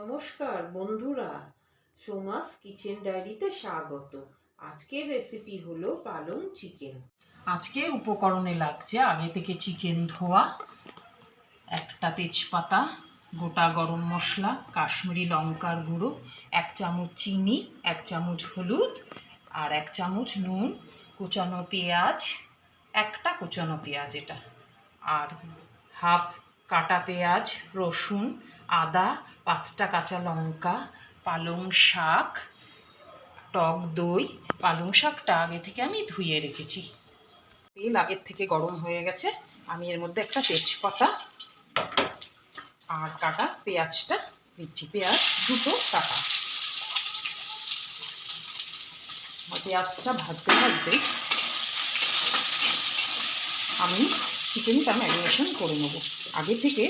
নমস্কার বন্ধুরা, সোমাস কিচেন ডায়েরিতে স্বাগত। আজকের রেসিপি হলো পালং চিকেন। আজকের উপকরণে লাগছে আগে থেকে চিকেন ধোয়া, একটা তেজপাতা, গোটা গরম মশলা, কাশ্মীরি লঙ্কার গুঁড়ো, এক চামচ চিনি, এক চামচ হলুদ আর এক চামচ নুন, কুচানো পেঁয়াজ, একটা কুচানো পেঁয়াজ এটা, আর হাফ কাটা পেঁয়াজ, রসুন আদা, পাঁচটা কাঁচা লঙ্কা, পালং শাক, টক দই। পালং শাকটা আগে থেকে আমি ধুয়ে রেখেছি। তেল আগের থেকে গরম হয়ে গেছে। আমি এর মধ্যে একটা তেজপাতা আর কাটা পেঁয়াজটা দিচ্ছি। পেঁয়াজ, দুটো কাটা। পেঁয়াজটা ভাজতে ভাজতে আমি চিকেনটা ম্যারিনেশন করে নেব। আগে থেকে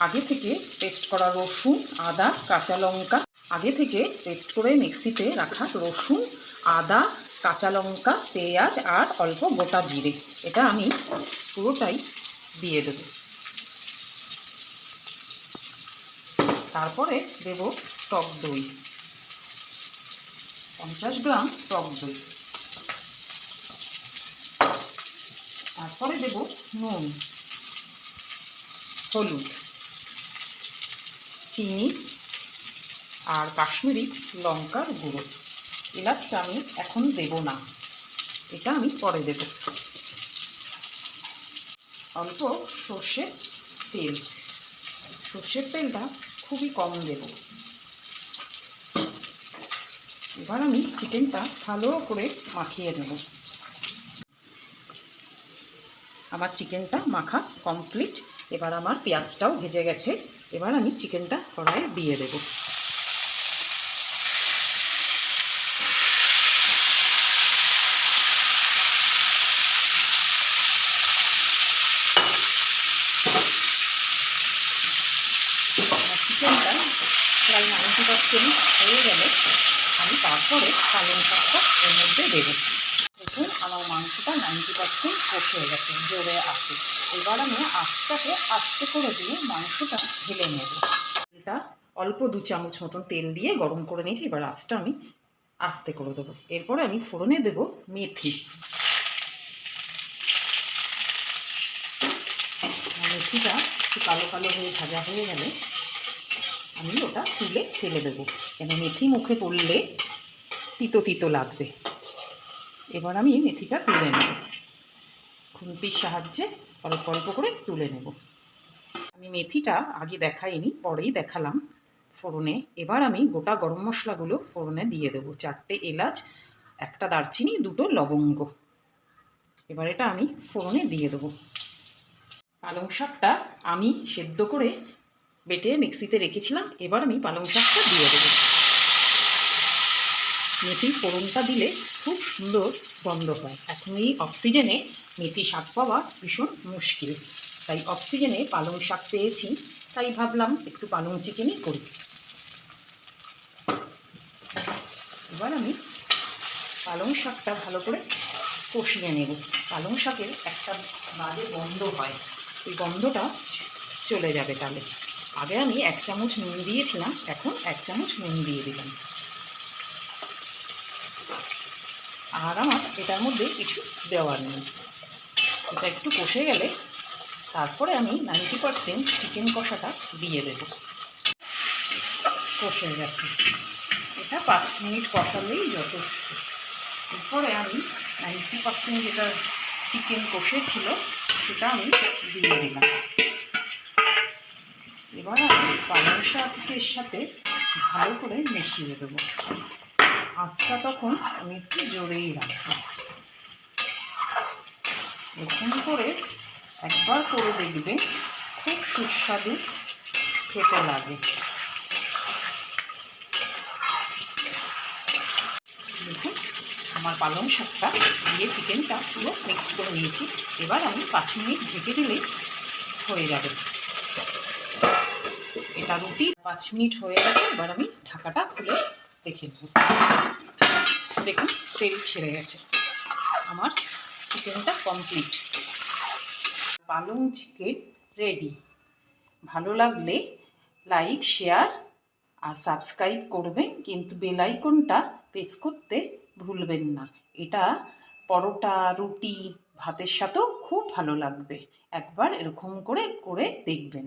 আগে থেকে পেস্ট করা রসুন, আদা, কাঁচা লঙ্কা। আগে থেকে পেস্ট করে মিক্সিতে রাখা রসুন, আদা, কাঁচা লঙ্কা, পেঁয়াজ আর অল্প গোটা জিরে। এটা আমি পুরোটাই দিয়ে দেব। তারপরে দেব টক দই। পঞ্চাশ গ্রাম টক দই। তারপরে দেব নুন, হলুদ। চিনি আর কাশ্মীরি লঙ্কার গুঁড়ো। এলাচটা আমি এখন দেব না। এটা আমি পরে দেব। অল্প সর্ষের তেল। সর্ষের তেলটা খুবই কম দেব। এবার আমি চিকেনটা ভালো করে মাখিয়ে নেব। আমার চিকেনটা মাখা কমপ্লিট। এবার আমার পেঁয়াজটাও ভেজে গেছে। এবার আমি চিকেনটা কড়াইয়ে দিয়ে দেবো। চিকেনটা প্রায় নাইনটি পার্সেন্ট হয়ে গেলে আমি তারপরে পালং শাকটা এর মধ্যে দেবো। দেখুন, আমার মাংসটা নাইনটি পার্সেন্ট কষে গেছে, জোরে আছে। এবার আমি আঁচটাকে আস্তে করে দিয়ে মাংসটা ঢেলে নেব। এটা অল্প দু চামচ মতন তেল দিয়ে গরম করে নিয়েছি, এবার আঁচটা আমি আস্তে করে দেবো। এরপরে আমি ফোড়নে দেবো মেথি। মেথিটা একটু কালো কালো হয়ে, ভাজা হয়ে গেলে আমি ওটা তুলে ফেলে দেবো। কেন মেথি মুখে পড়লে তিতো তিতো লাগবে। এবার আমি মেথিটা তুলে নেব। খুন্তির সাহায্যে অল্প অল্প করে তুলে নেব। আমি মেথিটা আগে দেখাইনি, পরেই দেখালাম ফোড়নে। এবার আমি গোটা গরম মশলাগুলো ফোড়নে দিয়ে দেবো। চারটে এলাচ, একটা দারচিনি, দুটো লবঙ্গ। এবার এটা আমি ফোড়নে দিয়ে দেবো। পালং শাকটা আমি সেদ্ধ করে বেটে মিক্সিতে রেখেছিলাম। এবার আমি পালং শাকটা দিয়ে দেবো। মেথি ফোড়নটা দিলে খুব সুন্দর গন্ধ হয়। এখন এই অক্সিজেনে মেথি শাক পাওয়া ভীষণ মুশকিল। তাই অক্সিজেনে পালং শাক পেয়েছি, তাই ভাবলাম একটু পালং চিকেনই করি। এবার আমি পালং শাকটা ভালো করে কষিয়ে নেব। পালং শাকের একটা বাজে গন্ধ হয়, ওই গন্ধটা চলে যাবে তাহলে। আগে আমি এক চামচ নুন দিয়েছিলাম, এখন এক চামচ নুন দিয়ে দিলাম। আর আমার এটার মধ্যে কিছু দেওয়ার নেই। এটা একটু কষে গেলে তারপরে আমি নাইনটি পারসেন্ট চিকেন কষাটা দিয়ে দেব। কষে গেছে। এটা পাঁচ মিনিট কষালেই যথেষ্ট। এরপরে আমি নাইনটি পারসেন্ট যেটা চিকেন কষে ছিল সেটা আমি দিয়ে দিলাম। এবার আমি পালং শাকের সাথে ভালো করে মিশিয়ে দেবো। আঁচটা তখন আমি একটু জোরেই রাখব। এরকম করে একবার করে দেখবে খুব সুস্বাদু খেতে লাগে। দেখুন, আমার পালং শাকটা দিয়ে চিকেনটা পুরো মিক্স করে নিয়েছি। এবার আমি পাঁচ মিনিট ঢেকে দিলেই হয়ে যাবে। এটা রুটি পাঁচ মিনিট হয়ে গেছে, এবার আমি ঢাকাটা খুলে দেখে নেব দেখুন, তেল ছেড়ে গেছে। আমার চিকেনটা কমপ্লিট পালং চিকেন রেডি ভালো লাগলে লাইক শেয়ার আর সাবস্ক্রাইব করবেন, কিন্তু বেল আইকনটা প্রেস করতে ভুলবেন না। এটা পরোটা, রুটি, ভাতের সাথেও খুব ভালো লাগবে। একবার এরকম করে করে দেখবেন।